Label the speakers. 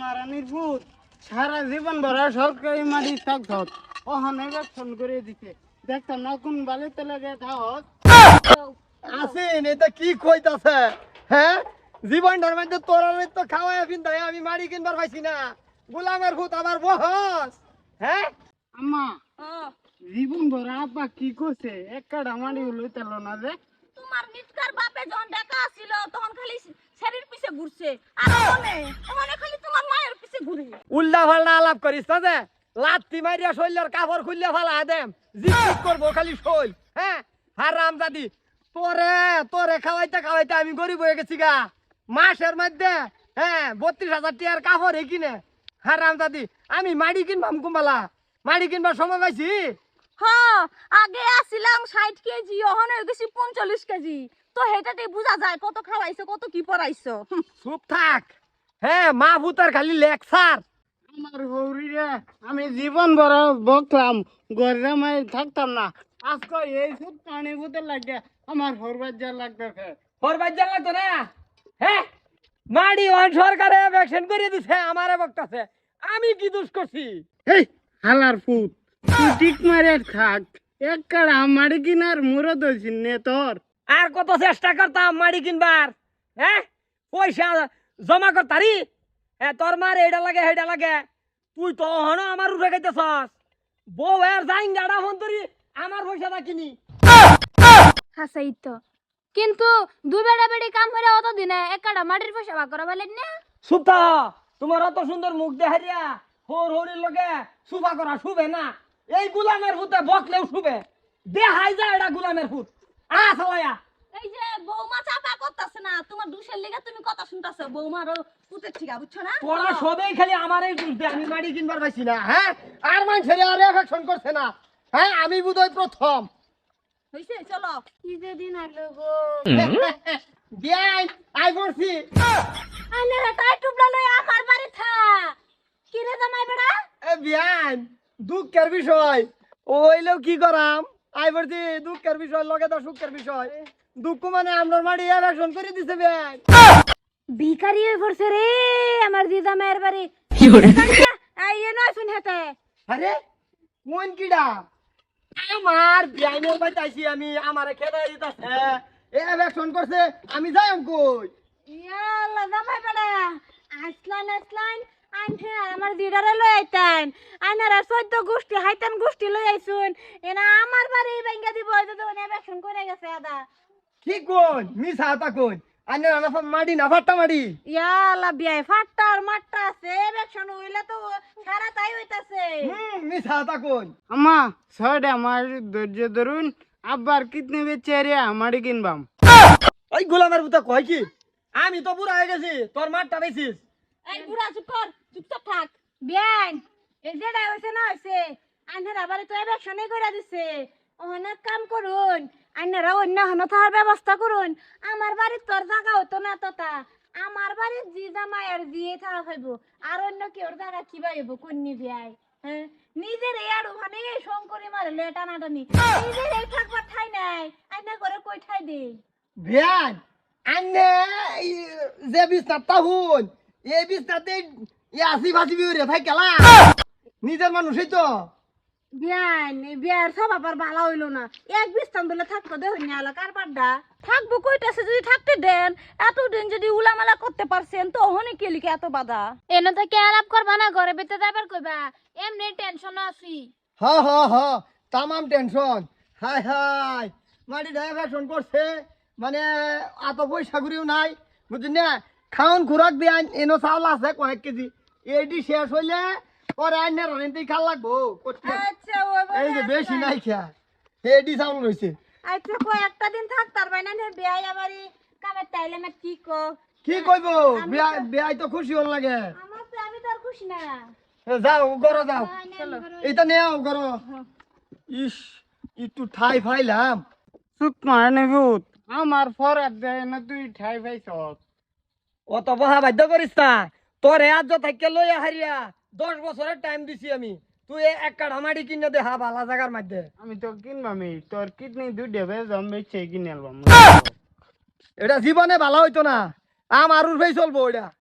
Speaker 1: মারানির ভূত সারা জীবন ভরা সরকারি মাটি থাকত। ওখানে ফোন করে দিছে দেখতাম না বালিতে লাগে
Speaker 2: আসেন এটা কি কইতাছে? হ্যাঁ জীবনটার মধ্যে তোরার তো খাওয়াই পিন্তাই আমি মারি কিনবার পাইছি না। গোলামের ভূত আমার বহস। হ্যাঁ
Speaker 1: আম্মা, জীবন ভরা আব্বা কি করছে একটা মাটি লইতে না যে।
Speaker 3: তোমার নিজকার বাপে যখন দেখা আসছিল, তখন খালি শরীর পিছে ঘুরছে। আর ওখানে খালি তোমার মায়ের পিছে ঘুরে
Speaker 2: উল্টা ফাল্টা আলাপ করিস না যে? লাত্তি মারিয়া শৈলের কাপড় খুললে ফালা দেম জিজ্ঞেস করব খালি শৈল হ্যাঁ? হারাম দাদি তোরে তোরে খাওয়াইতে খাওয়াইতে আমি গরিব হয়ে গেছি গা। মাসের মধ্যে হ্যাঁ বত্রিশ হাজার টিয়ার কাপড় কিনে। হারাম দাদি আমি মাড়ি কিনবাম কুম্বালা। মাড়ি কিনবার সময় পাইছি?
Speaker 3: হ্যাঁ আগে আসছিলাম ষাট কেজি ওখানে হয়ে গেছি পঞ্চল্লিশ কেজি। তো হেটাতে বোঝা যায় কত খাওয়াইছো কত কি পড়াইছো।
Speaker 2: চুপ থাক। হ্যাঁ মা ভূতার খালি লেকচার
Speaker 1: আমার হৌরিরে আমি জীবন ভরা বকলাম মাই থাকতাম না। আজকে এই সুদ পানি লাগে আমার হরবার যা লাগতেছে
Speaker 2: করবার জান লাগতো না? হ্যাঁ মাড়ি ওয়ান সরকারে ভ্যাকসিন করে দিছে আমারে বকতাছে। আমি কি দোষ করছি?
Speaker 1: এই হালার তুই ঠিক মারে থাক। এক কাড়া কিনার মুরদ নে তোর।
Speaker 2: আর কত চেষ্টা করতাম মাড়ি কিনবার হ্যাঁ? পয়সা জমা করতারি হ্যাঁ তোর মার এইটা লাগে সেইটা লাগে। তুই তো হন আমার উঠে খাইতেছস বউ এর যাইন গাড়া ফোন করি আমার পয়সাটা কিনি
Speaker 4: হাসাই তো কিন্তু দুই বেড়া বেড়ি কাম করে অত দিনে একটা মাটির পয়সা ভাগ করা বলেন না?
Speaker 2: সুপ্তা তোমার অত সুন্দর মুখ দেখারিয়া হোর হরির লগে সুফা করা শুবে না। এই গুলামের ভূতে বকলেও শুবে দেখাই যায় এটা গুলামের ভূত। আ সালায়া।
Speaker 3: এই যে বৌমা চাপা করতেছে না তোমার দুশের লেগে তুমি কথা শুনতেছো। বৌমারও পুতের ঠিকা বুঝছ না?
Speaker 2: তোরা সবেই খালি আমি মাড়ি কিনবার পাইছি না হ্যাঁ? আর মানুষের আর এফেকশন করছে না হ্যাঁ? আমি বুধই প্রথম।
Speaker 3: হইছে? চলো।
Speaker 4: কি যে দিন আলো গো।
Speaker 2: বিয়াই আই পড়ছি
Speaker 3: আনে তাই টুপলা লই আমার বাড়ি থা। কি রে জামাই বেড়া?
Speaker 2: এ বিয়াই দুঃখের বিষয়। ওইলেও কি করাম? আই পড়ছি দুঃখের বিষয় লগে তো সুখের বিষয়। দুঃখ মানে আমরা মাড়ি এফেকশন করে দিছে বিয়াই
Speaker 4: ভিখারি হয়ে পড়ছে রে আমার দিদা মায়ের বাড়ি।
Speaker 3: এই এ নয় শুন হেতে
Speaker 2: আরে কোন কিডা? আমার আইছি আমি আমারে খেতে দিতাছে। এ এফেকশন করছে আমি যাই কই?
Speaker 4: ইয়াল্লা জামাই বেড়া আসলান আসলান আমার দিদারে লই আইতেন আইনারা চোদ্দ গোষ্ঠী হাইতেন গোষ্ঠী লই আইছুন। এনা আমার বাড়ি ভেঙ্গা দিব যদি অ্যাকশন করে গেছে আদা।
Speaker 2: কি কোন মিস হাতা কোন আন্য রানা মাটি না ফাট্টা
Speaker 4: বিয়াই মাট্টা আছে হইলে তো সারা তাই হইতাছে।
Speaker 2: হুম মিস হাতা কোন
Speaker 1: আম্মা ছয়টা আমার ধৈর্য ধরুন আব্বার কিতনে বেচে রে আমারই কিনবাম।
Speaker 2: ওই গোলামের বুতা কয় কি? আমি তো বুড়া হয়ে গেছি তোর মাঠটা বেছিস
Speaker 3: এই বুড়া চুপ কর চুপচাপ থাক।
Speaker 4: বিয়ান এই যেটা হইছে না হইছে আইনারা বাড়ি তো অ্যাকশনই করে দিছে। অনেক কাম করুন আইনারা অন্য হন থাকার ব্যবস্থা করুন। আমার বাড়ির তোর জায়গা হতো না তোতা আমার বাড়ির জি জামাই আর দিয়ে থাকা হইব আর অন্য কেউ জায়গা কি বাইব কন্যা বিয়াই হ্যাঁ? নিজের এই আর ওখানে শঙ্করি মারলে টানাটানি। নিজের এই থাকবার ঠাই নাই, আইনা করে কই ঠাই দে?
Speaker 2: ভিয়ান আন্নে এই যে বিছনাটা হুন এই বিছনাতে এই আসি ভাসি বিউরে থাই কেলা নিজের মানুষই তো।
Speaker 4: বিয়ান বিয়ার সব আবার ভালো হইল না। এক বিস্তান দিলে থাকতো দেখুন না এলাকার কারবারটা
Speaker 3: থাকব কইতাছে যদি থাকতে দেন এতদিন যদি উলামালা করতে পারছেন তো ওখানে কে লিখে এত বাধা?
Speaker 4: এনে তো কে আলাপ করবা না ঘরে ভিতরে যাবার কইবা এমনি টেনশন আছি।
Speaker 2: হ হ হ তামাম টেনশন হাই হাই মাটি ডাইভারশন করছে মানে এত পয়সা করিও নাই। বুঝলি না? খাওন খুরাক বিয়ান এনো চাউল আছে কয়েক কেজি। এটি শেষ হইলে রানিতেই খাল লাগবো।
Speaker 3: আচ্ছা
Speaker 2: এই যে বেশি নাই খেয়া। এডি চাউল রয়েছে
Speaker 3: আচ্ছা কই একটা দিন থাক তার বাইনা নে বিয়াই আমারই কামে তাইলে মে কি কো
Speaker 2: কি কইব? বিয়াই তো খুশি হল লাগে।
Speaker 4: আমার তো আমি তো আর খুশি না।
Speaker 2: এ যাও গরো যাও।
Speaker 4: চলো।
Speaker 2: এইটা নেও গরো ইস একটু ঠাই ফাইলাম।
Speaker 1: সুত মারানি ভূত। আমার ফরাত দেয় না তুই ঠাই
Speaker 2: অত বহা বাধ্য করিস না। তোর আজ থাকি লই হারিয়া। দশ বছরের টাইম দিছি আমি। তুই এক কাঠ মাটি কিনে দে হা ভালা জায়গার মধ্যে।
Speaker 1: আমি তো আমি তোর কিডনি দুই দেবে জম বেচে কিনে আলবাম
Speaker 2: এটা জীবনে ভালো হইতো না। আমার ভাই চলবো ওইটা।